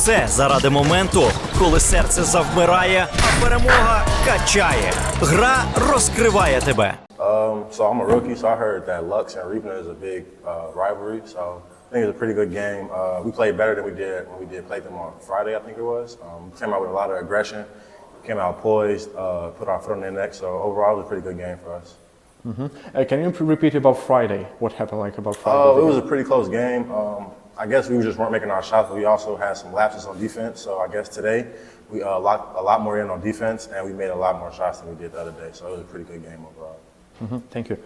все заради моменту, коли серце завмирає, а перемога качає. Гра розкриває тебе. Um, so I'm a rookie, so I heard that Lux and Reaping is a big uh, rivalry. So I think it's a pretty good game. Uh, we played better than we did when we did play them on Friday, I think it was. Um, we came out with a lot of aggression, came out poised, uh, put our foot on their neck. So overall, it was a pretty good game for us. Uh, can you repeat about Friday? What happened like about Friday? Uh, it was a pretty close game. Um, I guess we just weren't making our shots, but we also had some lapses on defense. So I guess today we uh, locked a lot more in on defense, and we made a lot more shots than we did the other day. So it was a pretty good game overall. Мгм, Thank you.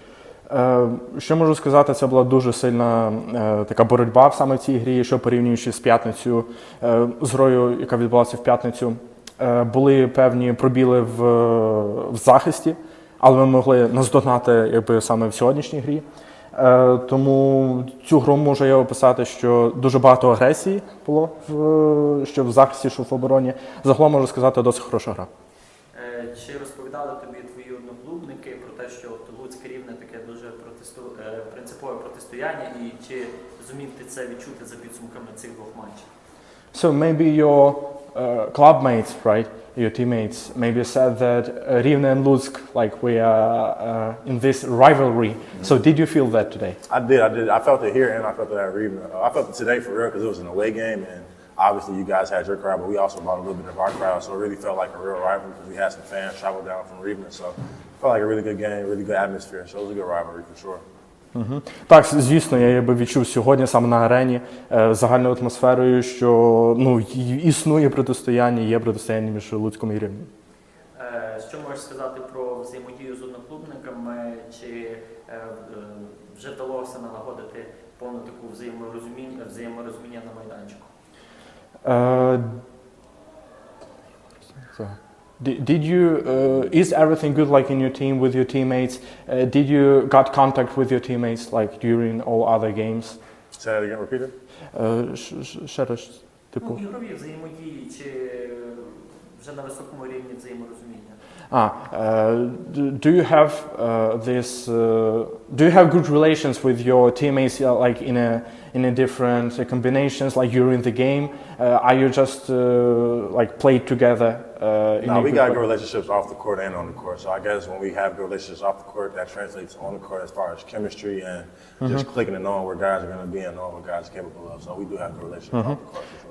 Е, Що можу сказати, це була дуже сильна е, така боротьба саме в цій грі, що порівнюючи з п'ятницю, е, з грою, яка відбулася в п'ятницю. Е, були певні пробіли в, в захисті, але ми могли наздогнати якби, саме в сьогоднішній грі. Е, тому цю гру можу я описати, що дуже багато агресії було в, що в захисті, що в обороні. Загалом можу сказати, досить хороша гра. Е, Чи розповідали тобі твої одноклубники про те, що Луцьке рівне таке дуже протесту... е, принципове протистояння, і чи зумів ти це відчути за підсумками цих двох матчів? So maybe your uh, club mates, right, your teammates, maybe said that uh, Rivne and Lutsk, like we are uh, in this rivalry. So did you feel that today? I did. I did. I felt it here, and I felt it at Reading. Uh, I felt it today for real because it was an away game, and obviously you guys had your crowd, but we also brought a little bit of our crowd, so it really felt like a real rivalry because we had some fans travel down from Reading, so it felt like a really good game, really good atmosphere. So it was a good rivalry for sure. Так, звісно, я якби відчув сьогодні саме на арені е, загальною атмосферою, що ну існує протистояння, є протистояння між Луцьком і Рівнем. Е, Що можеш сказати про взаємодію з одноклубниками? Чи е, е, вже вдалося налагодити повну таку взаєморозуміння, взаєморозуміння на майданчику? So, did, did you? Uh, is everything good, like in your team with your teammates? Uh, did you got contact with your teammates like during all other games? Say that again, repeat it. Uh, ш- ш- ще раз, типу. Ну, ігрові взаємодії, чи вже на високому рівні взаєморозуміння? Ah, uh, do, do you have uh, this? Uh, do you have good relations with your teammates, uh, like in a in a different uh, combinations, like during the game? Uh, are you just uh, like played together? Uh, in No, a we good got way? good relationships off the court and on the court. So I guess when we have good relationships off the court, that translates on the court as far as chemistry and just clicking and knowing where guys are going to be and knowing what guys are capable of. So we do have good relationships off the court for sure.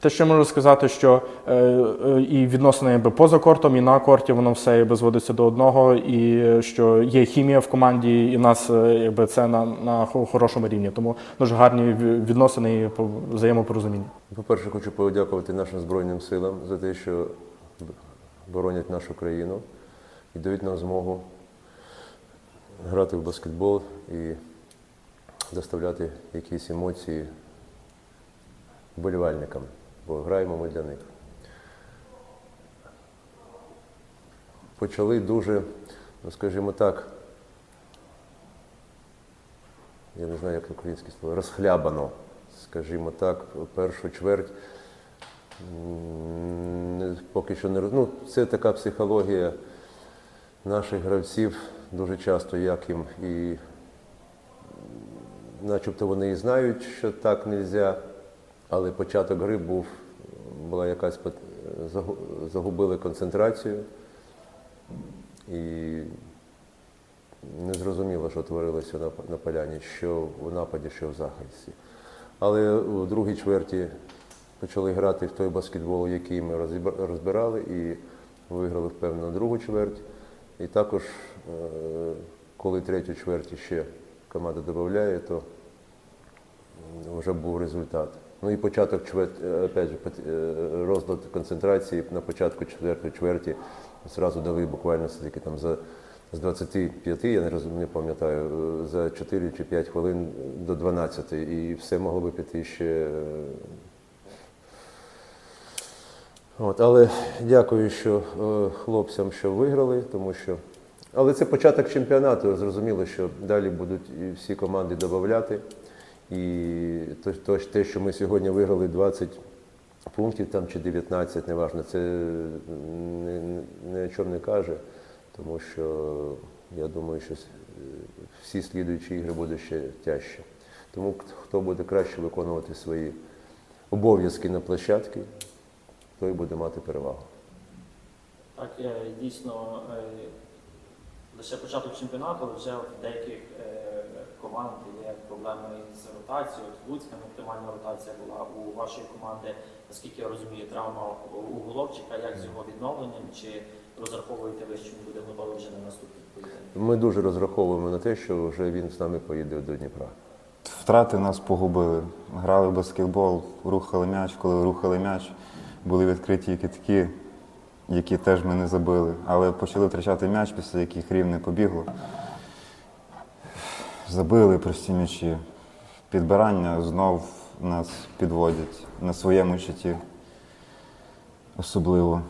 Те, що можу сказати, що е, е, і відносини якби, поза кортом, і на корті, воно все якби, зводиться до одного, і е, що є хімія в команді, і в нас е, якби, це на, на хорошому рівні. Тому дуже гарні відносини і по- взаємопорозуміння. По-перше, хочу подякувати нашим Збройним силам за те, що боронять нашу країну і дають нам змогу грати в баскетбол і доставляти якісь емоції вболівальникам, бо граємо ми для них. Почали дуже, ну скажімо так, я не знаю, як українське слово, розхлябано, скажімо так, першу чверть. Поки що не ну, це така психологія наших гравців дуже часто, як їм і начебто вони і знають, що так не можна, але початок гри був, була якась загубили концентрацію і не зрозуміло, що творилося на, поляні, що в нападі, що в захисті. Але у другій чверті почали грати в той баскетбол, який ми розбирали, і виграли впевнено другу чверть. І також, е, коли третю чверть ще команда додає, то вже був результат. Ну і початок е, опять же, е, розлад концентрації на початку четвертої чверті зразу дали буквально скільки там за з 25, я не розумію, пам'ятаю, е, за 4 чи 5 хвилин до 12. І все могло би піти ще. От, але дякую, що хлопцям, що виграли, тому що. Але це початок чемпіонату. Зрозуміло, що далі будуть і всі команди додати. І то, те, що ми сьогодні виграли 20 пунктів там чи 19, неважно, це ні, о чому не каже, тому що я думаю, що всі слідуючі ігри будуть ще тяжче. Тому хто буде краще виконувати свої обов'язки на площадці, той буде мати перевагу. Так, е, дійсно, е, лише початок чемпіонату, вже в деяких е, команд є проблеми з ротацією. От Луцька неоптимальна ротація була у вашої команди. Наскільки я розумію, травма у головчика, як з його відновленням, чи розраховуєте ви, що він буде готовий вже на наступний поєдинок? Ми дуже розраховуємо на те, що вже він з нами поїде до Дніпра. Втрати нас погубили. Грали в баскетбол, рухали м'яч. Коли рухали м'яч, були відкриті китки, які теж ми не забили. Але почали втрачати м'яч, після яких рівне побігло. Забили прості м'ячі. Підбирання знов нас підводять на своєму щиті. Особливо.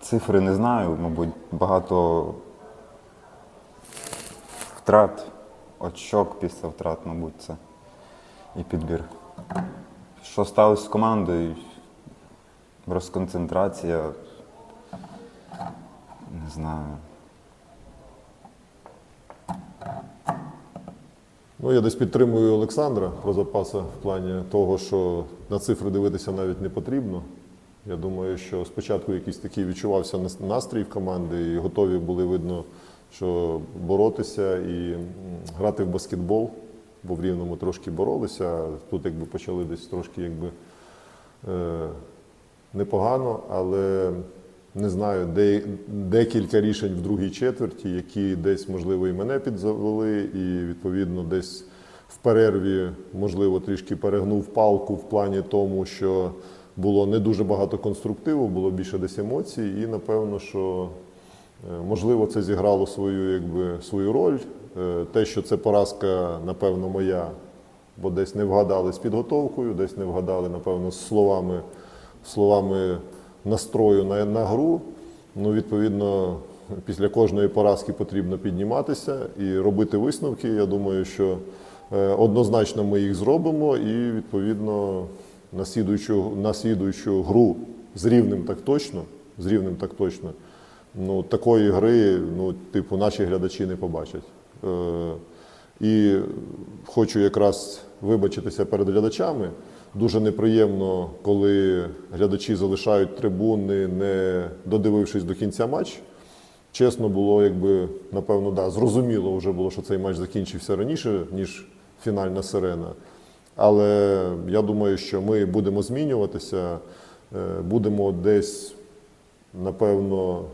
Цифри не знаю, мабуть, багато втрат, очок після втрат, мабуть, це і підбір. Що сталося з командою? Розконцентрація. Не знаю. Ну, я десь підтримую Олександра про запаси в плані того, що на цифри дивитися навіть не потрібно. Я думаю, що спочатку якийсь такий відчувався настрій в команди, і готові були видно, що боротися і грати в баскетбол, бо в рівному трошки боролися. Тут якби почали десь трошки якби е, непогано, але не знаю, де, декілька рішень в другій четверті, які десь, можливо, і мене підзавели, і відповідно десь в перерві, можливо, трішки перегнув палку в плані тому, що було не дуже багато конструктиву, було більше десь емоцій, і напевно, що е, можливо це зіграло свою, якби, свою роль. Е, Те, що це поразка, напевно, моя, бо десь не вгадали з підготовкою, десь не вгадали, напевно, з словами, словами настрою на, на гру. Ну, відповідно, після кожної поразки потрібно підніматися і робити висновки. Я думаю, що е, однозначно ми їх зробимо, і відповідно на слідуючу, на слідуючу гру з рівнем так точно, з рівнем так точно. Ну, такої гри, ну, типу, наші глядачі не побачать. І хочу якраз вибачитися перед глядачами. Дуже неприємно, коли глядачі залишають трибуни, не додивившись до кінця матч. Чесно було, якби напевно, да, зрозуміло вже було, що цей матч закінчився раніше, ніж фінальна сирена. Але я думаю, що ми будемо змінюватися, е, будемо десь, напевно,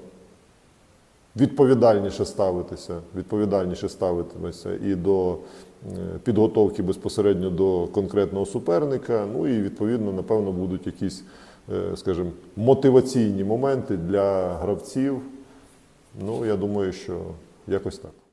відповідальніше ставитися, відповідальніше ставитися і до е, підготовки безпосередньо до конкретного суперника. Ну і відповідно, напевно, будуть якісь, е, скажімо, мотиваційні моменти для гравців. Ну, я думаю, що якось так.